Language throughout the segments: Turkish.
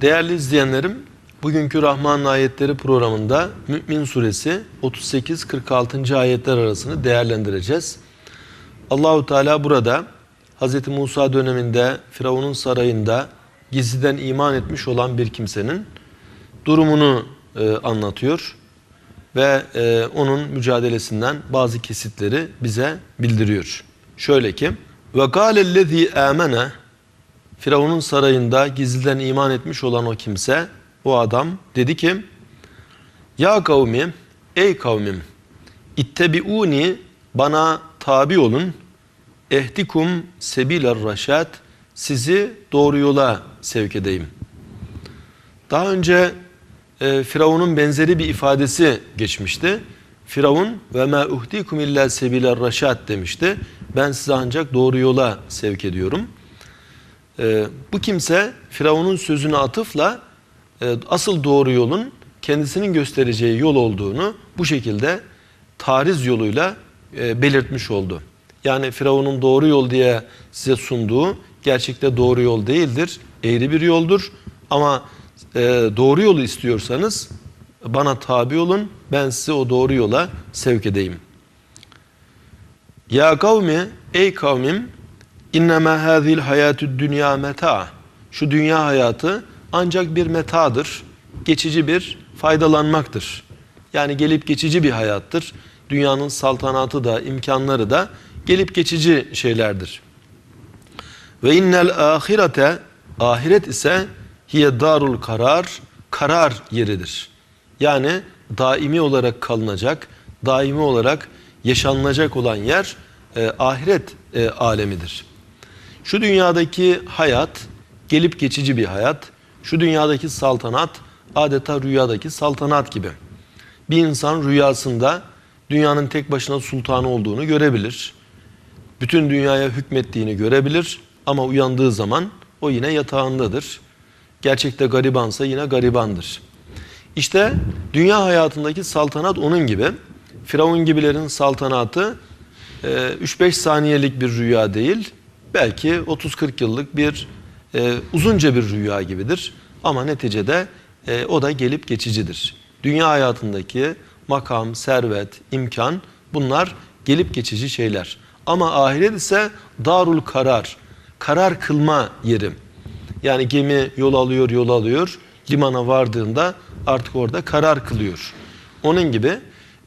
Değerli izleyenlerim, bugünkü Rahman Ayetleri programında Mü'min Suresi 38-46. ayetler arasını değerlendireceğiz. Allahu Teala burada Hz. Musa döneminde Firavun'un sarayında gizliden iman etmiş olan bir kimsenin durumunu e, anlatıyor ve e, onun mücadelesinden bazı kesitleri bize bildiriyor. Şöyle ki: "Ve gâlellezî âmene" Firavun'un sarayında gizliden iman etmiş olan o kimse, o adam dedi ki: "Ya kavmi, ey kavmim, ittebiuni bana tabi olun. Ehdikum sebiler raşat. Sizi doğru yola sevk edeyim." Daha önce e, Firavun'un benzeri bir ifadesi geçmişti. Firavun ve ma uhdikum illa sebiler raşat demişti. Ben sizi ancak doğru yola sevk ediyorum. E, bu kimse Firavun'un sözüne atıfla e, asıl doğru yolun kendisinin göstereceği yol olduğunu bu şekilde tariz yoluyla e, belirtmiş oldu. Yani Firavun'un doğru yol diye size sunduğu gerçekte doğru yol değildir. Eğri bir yoldur. Ama e, doğru yolu istiyorsanız bana tabi olun. Ben sizi o doğru yola sevk edeyim. Ya kavmi, ey kavmim, innema hazil hayatü dünya meta. Şu dünya hayatı ancak bir metadır. Geçici bir faydalanmaktır. Yani gelip geçici bir hayattır. Dünyanın saltanatı da, imkanları da gelip geçici şeylerdir. Ve innel ahirete ahiret ise hiye darul karar karar yeridir. Yani daimi olarak kalınacak, daimi olarak yaşanılacak olan yer e, ahiret e, alemidir. Şu dünyadaki hayat gelip geçici bir hayat. Şu dünyadaki saltanat adeta rüyadaki saltanat gibi. Bir insan rüyasında dünyanın tek başına sultanı olduğunu görebilir. Bütün dünyaya hükmettiğini görebilir ama uyandığı zaman o yine yatağındadır. Gerçekte garibansa yine garibandır. İşte dünya hayatındaki saltanat onun gibi. Firavun gibilerin saltanatı 3-5 e, saniyelik bir rüya değil, belki 30-40 yıllık bir e, uzunca bir rüya gibidir. Ama neticede e, o da gelip geçicidir. Dünya hayatındaki makam, servet, imkan bunlar gelip geçici şeyler. Ama ahiret ise darul karar, karar kılma yeri. Yani gemi yol alıyor, yol alıyor. Limana vardığında artık orada karar kılıyor. Onun gibi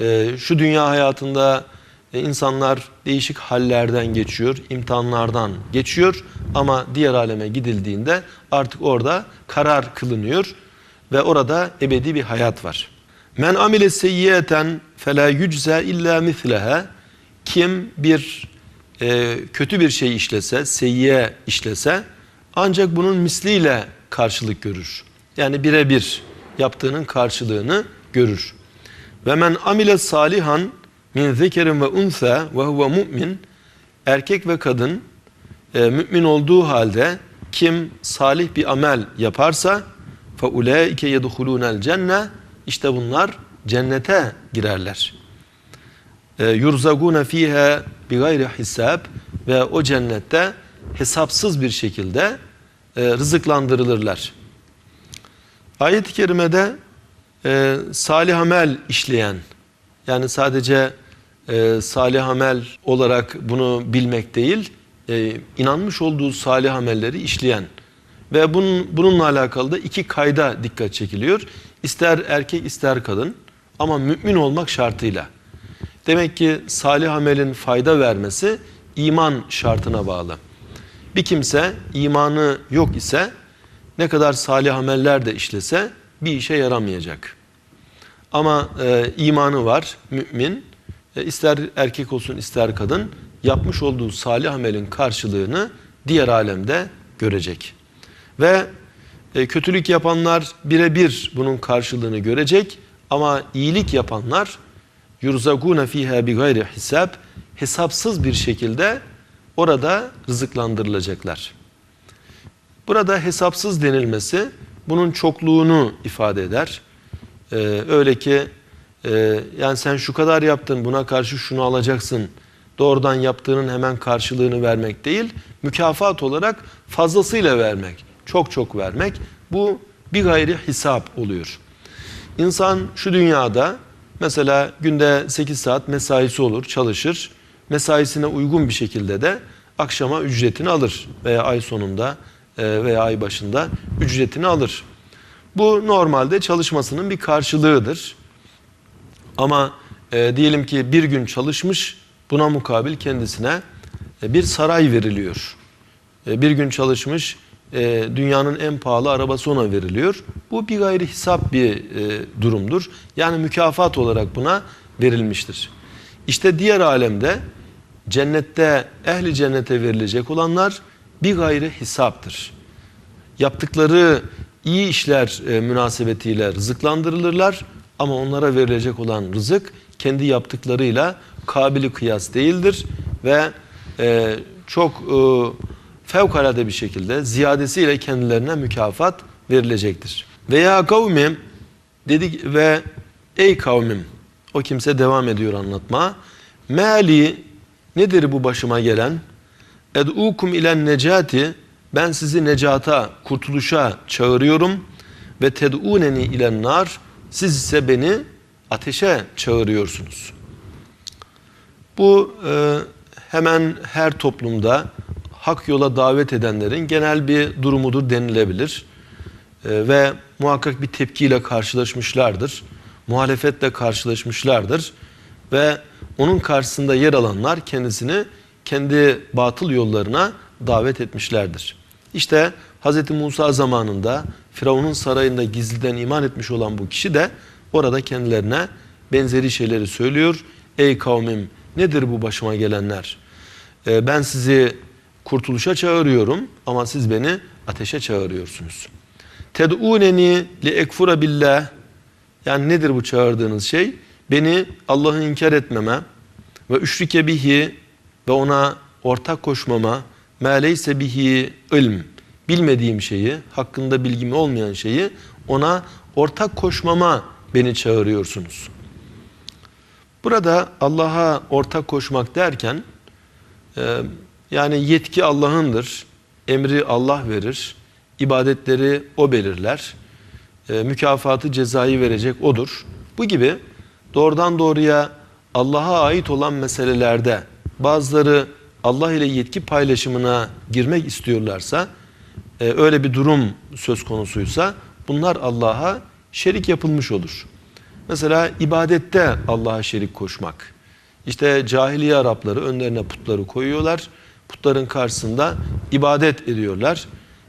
e, şu dünya hayatında insanlar değişik hallerden geçiyor, imtihanlardan geçiyor. Ama diğer aleme gidildiğinde artık orada karar kılınıyor ve orada ebedi bir hayat var. Men amile seyyiyeten fela yücze illa misleha. Kim bir e, kötü bir şey işlese, seyyiye işlese ancak bunun misliyle karşılık görür. Yani birebir yaptığının karşılığını görür. Ve men amile salihan min zekerin ve unsa ve huve mu'min erkek ve kadın e, mümin olduğu halde kim salih bir amel yaparsa fe ulaike yedhulunel cenne işte bunlar cennete girerler. E, yurzaguna fiha bi gayri hisab ve o cennette hesapsız bir şekilde e, rızıklandırılırlar. Ayet-i kerimede e, salih amel işleyen yani sadece e, salih amel olarak bunu bilmek değil e, inanmış olduğu salih amelleri işleyen ve bunun, bununla alakalı da iki kayda dikkat çekiliyor. İster erkek ister kadın ama mümin olmak şartıyla. Demek ki salih amelin fayda vermesi iman şartına bağlı. Bir kimse imanı yok ise ne kadar salih ameller de işlese bir işe yaramayacak. Ama e, imanı var mümin ister erkek olsun ister kadın yapmış olduğu salih amelin karşılığını diğer alemde görecek. Ve e, kötülük yapanlar birebir bunun karşılığını görecek ama iyilik yapanlar yurzaguna fiha bi gayri hisab hesapsız bir şekilde orada rızıklandırılacaklar. Burada hesapsız denilmesi bunun çokluğunu ifade eder. Ee, öyle ki e, yani sen şu kadar yaptın buna karşı şunu alacaksın. Doğrudan yaptığının hemen karşılığını vermek değil, mükafat olarak fazlasıyla vermek, çok çok vermek. Bu bir gayri hesap oluyor. İnsan şu dünyada mesela günde 8 saat mesaisi olur, çalışır. Mesaisine uygun bir şekilde de akşama ücretini alır veya ay sonunda e, veya ay başında ücretini alır. Bu normalde çalışmasının bir karşılığıdır. Ama e, diyelim ki bir gün çalışmış, buna mukabil kendisine e, bir saray veriliyor. E, bir gün çalışmış, e, dünyanın en pahalı arabası ona veriliyor. Bu bir gayri hesap bir e, durumdur. Yani mükafat olarak buna verilmiştir. İşte diğer alemde cennette ehli cennete verilecek olanlar bir gayri hesaptır. Yaptıkları iyi işler e, münasebetiyle rızıklandırılırlar ama onlara verilecek olan rızık kendi yaptıklarıyla kabili kıyas değildir ve e, çok e, fevkalade bir şekilde ziyadesiyle kendilerine mükafat verilecektir. Veya kavmim dedik ve ey kavmim o kimse devam ediyor anlatma. Mali nedir bu başıma gelen? Ed'ukum ilen necati ben sizi necata, kurtuluşa çağırıyorum ve ted'uneni ilen nar siz ise beni ateşe çağırıyorsunuz. Bu e, hemen her toplumda hak yola davet edenlerin genel bir durumudur denilebilir. E, ve muhakkak bir tepkiyle karşılaşmışlardır. Muhalefetle karşılaşmışlardır. Ve onun karşısında yer alanlar kendisini kendi batıl yollarına davet etmişlerdir. İşte Hz. Musa zamanında Firavun'un sarayında gizliden iman etmiş olan bu kişi de orada kendilerine benzeri şeyleri söylüyor. Ey kavmim nedir bu başıma gelenler? Ee, ben sizi kurtuluşa çağırıyorum ama siz beni ateşe çağırıyorsunuz. Ted'uneni li ekfura billah yani nedir bu çağırdığınız şey? Beni Allah'ı inkar etmeme ve üşrike bihi ve ona ortak koşmama me leyse bihi ilm bilmediğim şeyi, hakkında bilgim olmayan şeyi ona ortak koşmama beni çağırıyorsunuz. Burada Allah'a ortak koşmak derken e, yani yetki Allah'ındır, emri Allah verir, ibadetleri O belirler, e, mükafatı cezayı verecek O'dur. Bu gibi doğrudan doğruya Allah'a ait olan meselelerde bazıları Allah ile yetki paylaşımına girmek istiyorlarsa, e, öyle bir durum söz konusuysa bunlar Allah'a şerik yapılmış olur. Mesela ibadette Allah'a şerik koşmak. İşte cahiliye Arapları önlerine putları koyuyorlar. Putların karşısında ibadet ediyorlar.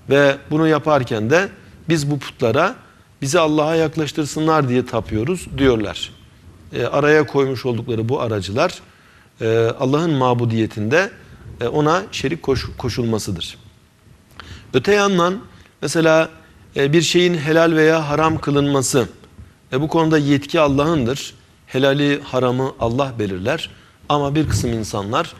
Ve bunu yaparken de biz bu putlara bizi Allah'a yaklaştırsınlar diye tapıyoruz diyorlar. E, araya koymuş oldukları bu aracılar e, Allah'ın mabudiyetinde e, ona şerik koş, koşulmasıdır. Öte yandan mesela e, bir şeyin helal veya haram kılınması e, bu konuda yetki Allah'ındır. Helali haramı Allah belirler. Ama bir kısım insanlar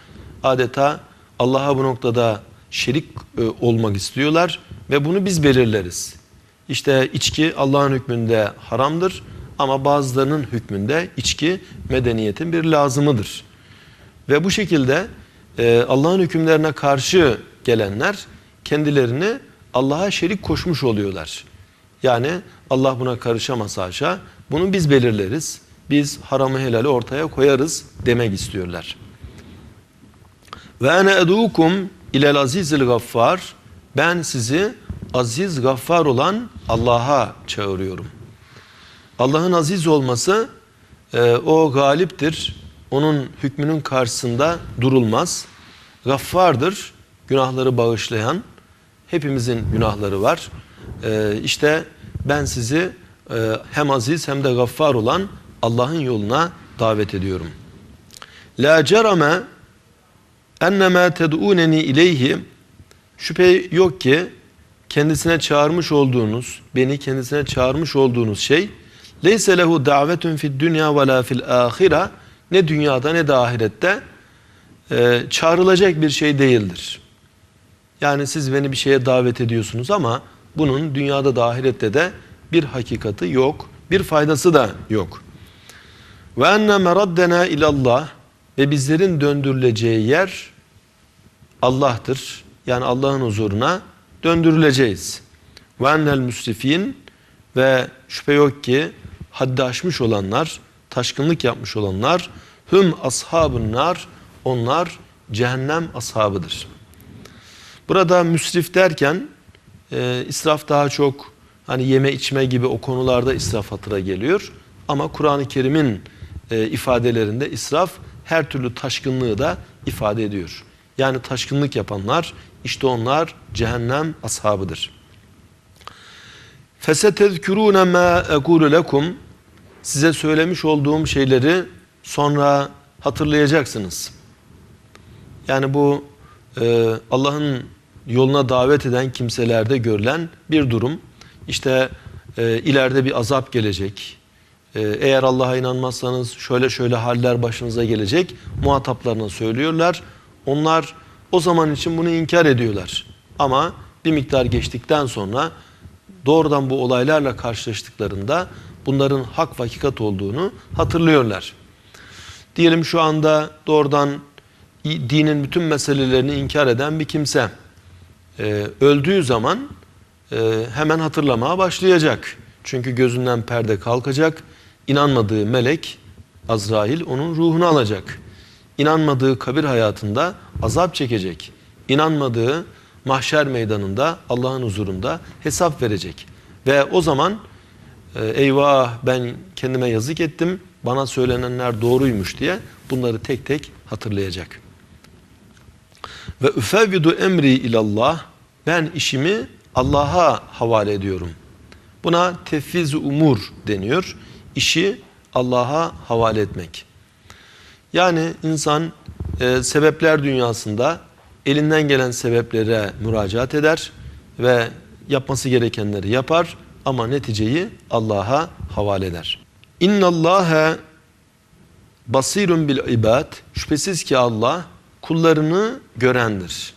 adeta Allah'a bu noktada şerik e, olmak istiyorlar ve bunu biz belirleriz. İşte içki Allah'ın hükmünde haramdır ama bazılarının hükmünde içki medeniyetin bir lazımıdır. Ve bu şekilde e, Allah'ın hükümlerine karşı gelenler kendilerini Allah'a şerik koşmuş oluyorlar. Yani Allah buna karışamaz haşa. Bunu biz belirleriz. Biz haramı helali ortaya koyarız demek istiyorlar. Ve ene edukum ilel azizil gaffar. Ben sizi aziz gaffar olan Allah'a çağırıyorum. Allah'ın aziz olması e, o galiptir. Onun hükmünün karşısında durulmaz. Gaffardır. Günahları bağışlayan. Hepimizin günahları var. E, işte ben sizi e, hem aziz hem de gaffar olan Allah'ın yoluna davet ediyorum. La cerame ennema ted'uneni ileyhi şüphe yok ki kendisine çağırmış olduğunuz, beni kendisine çağırmış olduğunuz şey leyse lehu davetun fid dünya ve la fil ahira ne dünyada ne de ahirette e, çağrılacak bir şey değildir. Yani siz beni bir şeye davet ediyorsunuz ama bunun dünyada da ahirette de bir hakikati yok, bir faydası da yok. Ve enne meraddena ilallah ve bizlerin döndürüleceği yer Allah'tır. Yani Allah'ın huzuruna döndürüleceğiz. Ve ennel müsrifin Ve şüphe yok ki haddi aşmış olanlar, taşkınlık yapmış olanlar hüm ashabın nar, onlar cehennem ashabıdır. Burada müsrif derken e, israf daha çok hani yeme içme gibi o konularda israf hatıra geliyor. Ama Kur'an-ı Kerim'in e, ifadelerinde israf her türlü taşkınlığı da ifade ediyor. Yani taşkınlık yapanlar işte onlar cehennem ashabıdır. Fesetezkurune ma ekulu lekum size söylemiş olduğum şeyleri sonra hatırlayacaksınız. Yani bu e, Allah'ın yoluna davet eden kimselerde görülen bir durum. İşte e, ileride bir azap gelecek. E, eğer Allah'a inanmazsanız şöyle şöyle haller başınıza gelecek. Muhataplarına söylüyorlar. Onlar o zaman için bunu inkar ediyorlar. Ama bir miktar geçtikten sonra doğrudan bu olaylarla karşılaştıklarında bunların hak hakikat olduğunu hatırlıyorlar. Diyelim şu anda doğrudan dinin bütün meselelerini inkar eden bir kimse e, öldüğü zaman e, hemen hatırlamaya başlayacak. Çünkü gözünden perde kalkacak. İnanmadığı melek Azrail onun ruhunu alacak. İnanmadığı kabir hayatında azap çekecek. İnanmadığı mahşer meydanında Allah'ın huzurunda hesap verecek. Ve o zaman e, eyvah ben kendime yazık ettim bana söylenenler doğruymuş diye bunları tek tek hatırlayacak. Ve üfevvidu emri ilallah ben işimi Allah'a havale ediyorum. Buna tefviz umur deniyor. İşi Allah'a havale etmek. Yani insan e, sebepler dünyasında elinden gelen sebeplere müracaat eder ve yapması gerekenleri yapar ama neticeyi Allah'a havale eder. İnna Allaha basirun bil ibad. Şüphesiz ki Allah kullarını görendir.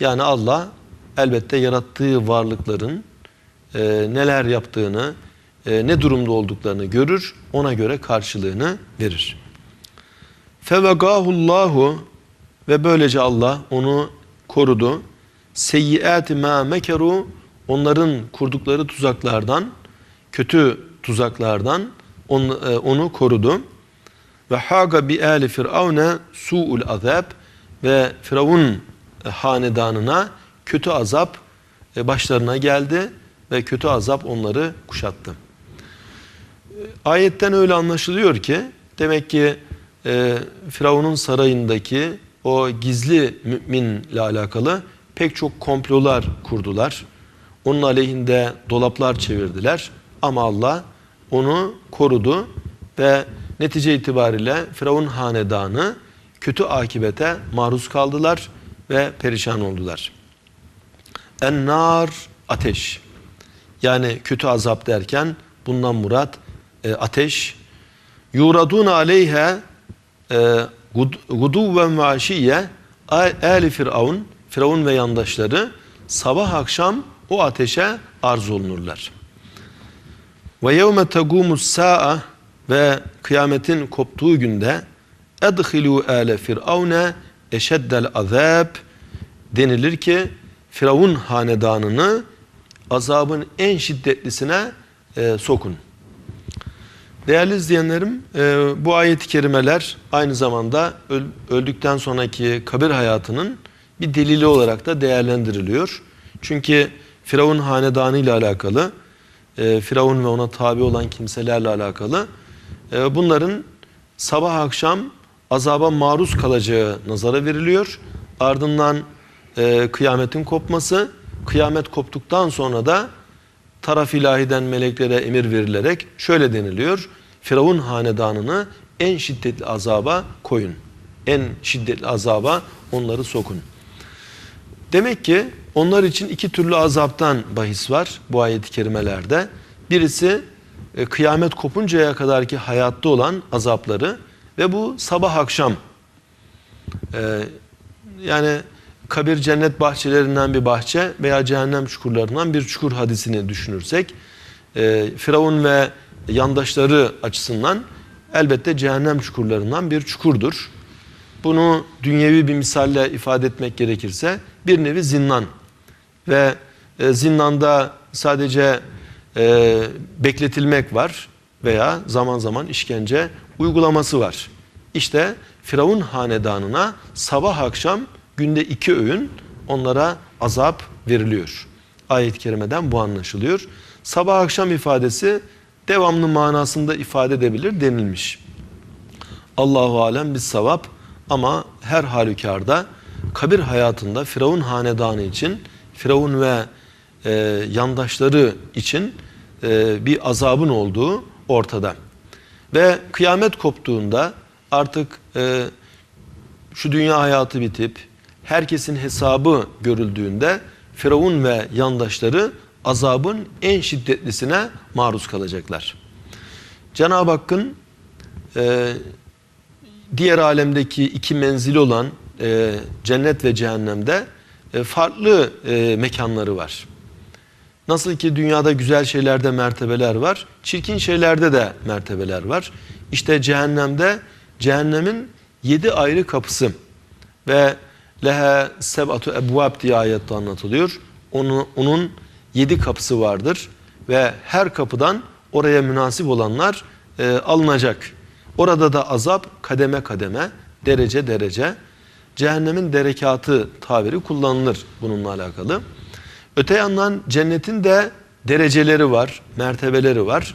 Yani Allah elbette yarattığı varlıkların e, neler yaptığını, e, ne durumda olduklarını görür, ona göre karşılığını verir. Fevegahullahu ve böylece Allah onu korudu. Seyyiati ma mekeru onların kurdukları tuzaklardan, kötü tuzaklardan onu, e, onu korudu. Ve haga bi ali firavne su'ul azab ve Firavun e, hanedanına kötü azap e, başlarına geldi ve kötü azap onları kuşattı. Ayetten öyle anlaşılıyor ki demek ki e, Firavun'un sarayındaki o gizli müminle alakalı pek çok komplolar kurdular. Onun aleyhinde dolaplar çevirdiler ama Allah onu korudu ve netice itibariyle Firavun hanedanı kötü akibete maruz kaldılar ve perişan oldular. Ennar ateş. Yani kötü azap derken bundan murat e, ateş. Yuradun aleyhe e, guduven ve aşiye eli firavun Firavun ve yandaşları sabah akşam o ateşe arz olunurlar. Ve yevme tegumus sa'a ve kıyametin koptuğu günde edhilu ale firavune eşeddel azab denilir ki Firavun hanedanını azabın en şiddetlisine e, sokun. Değerli izleyenlerim e, bu ayet-i kerimeler aynı zamanda öldükten sonraki kabir hayatının bir delili olarak da değerlendiriliyor. Çünkü Firavun hanedanı ile alakalı, e, Firavun ve ona tabi olan kimselerle alakalı e, bunların sabah akşam azaba maruz kalacağı nazara veriliyor. Ardından e, kıyametin kopması, kıyamet koptuktan sonra da taraf ilahiden meleklere emir verilerek şöyle deniliyor. Firavun hanedanını en şiddetli azaba koyun. En şiddetli azaba onları sokun. Demek ki onlar için iki türlü azaptan bahis var bu ayet-i kerimelerde. Birisi e, kıyamet kopuncaya kadar ki hayatta olan azapları ve bu sabah akşam e, yani kabir cennet bahçelerinden bir bahçe veya cehennem çukurlarından bir çukur hadisini düşünürsek e, Firavun ve yandaşları açısından elbette cehennem çukurlarından bir çukurdur. Bunu dünyevi bir misalle ifade etmek gerekirse bir nevi zindan ve e, zindanda sadece e, bekletilmek var veya zaman zaman işkence uygulaması var. İşte Firavun hanedanına sabah akşam günde iki öğün onlara azap veriliyor. Ayet-i kerimeden bu anlaşılıyor. Sabah akşam ifadesi devamlı manasında ifade edebilir denilmiş. Allahu alem bir sevap ama her halükarda kabir hayatında Firavun hanedanı için, Firavun ve e, yandaşları için e, bir azabın olduğu ortada. Ve kıyamet koptuğunda artık e, şu dünya hayatı bitip herkesin hesabı görüldüğünde Firavun ve yandaşları azabın en şiddetlisine maruz kalacaklar. Cenab-ı Hakk'ın e, diğer alemdeki iki menzili olan e, cennet ve cehennemde e, farklı e, mekanları var. Nasıl ki dünyada güzel şeylerde mertebeler var, çirkin şeylerde de mertebeler var. İşte cehennemde cehennemin yedi ayrı kapısı ve lehe sebatu ebvab diye ayette anlatılıyor. Onu, onun yedi kapısı vardır ve her kapıdan oraya münasip olanlar e, alınacak. Orada da azap kademe kademe, derece derece. Cehennemin derekatı tabiri kullanılır bununla alakalı. Öte yandan cennetin de dereceleri var, mertebeleri var.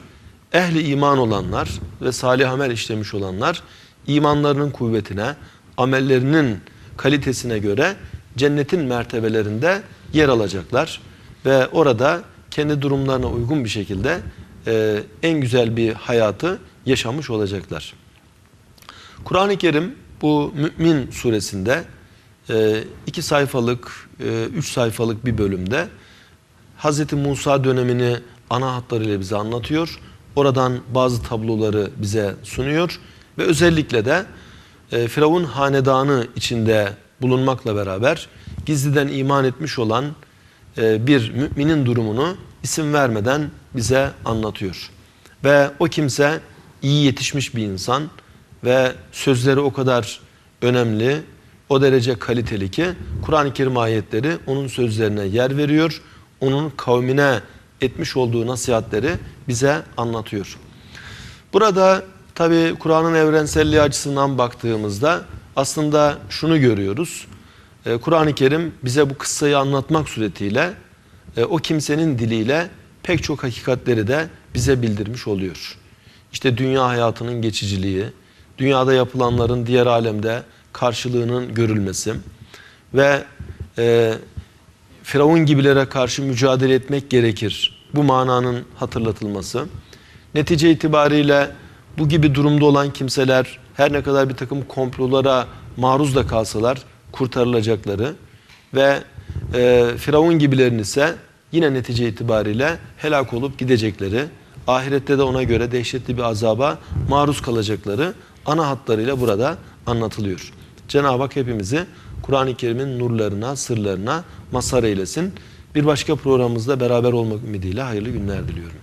Ehli iman olanlar ve salih amel işlemiş olanlar imanlarının kuvvetine, amellerinin kalitesine göre cennetin mertebelerinde yer alacaklar ve orada kendi durumlarına uygun bir şekilde e, en güzel bir hayatı yaşamış olacaklar. Kur'an-ı Kerim bu Mü'min suresinde iki sayfalık, e, üç sayfalık bir bölümde Hz. Musa dönemini ana hatlarıyla bize anlatıyor. Oradan bazı tabloları bize sunuyor ve özellikle de e, Firavun hanedanı içinde bulunmakla beraber gizliden iman etmiş olan e, bir müminin durumunu isim vermeden bize anlatıyor. Ve o kimse iyi yetişmiş bir insan ve sözleri o kadar önemli, o derece kaliteli ki Kur'an-ı Kerim ayetleri onun sözlerine yer veriyor. Onun kavmine etmiş olduğu nasihatleri bize anlatıyor. Burada tabi Kur'an'ın evrenselliği açısından baktığımızda aslında şunu görüyoruz. Ee, Kur'an-ı Kerim bize bu kıssayı anlatmak suretiyle e, o kimsenin diliyle pek çok hakikatleri de bize bildirmiş oluyor. İşte dünya hayatının geçiciliği, dünyada yapılanların diğer alemde karşılığının görülmesi ve e, Firavun gibilere karşı mücadele etmek gerekir. Bu mananın hatırlatılması. Netice itibariyle bu gibi durumda olan kimseler her ne kadar bir takım komplolara maruz da kalsalar kurtarılacakları ve e, Firavun gibilerin ise yine netice itibariyle helak olup gidecekleri, ahirette de ona göre dehşetli bir azaba maruz kalacakları ana hatlarıyla burada anlatılıyor. Cenab-ı Hak hepimizi Kur'an-ı Kerim'in nurlarına, sırlarına mazhar eylesin. Bir başka programımızda beraber olmak ümidiyle hayırlı günler diliyorum.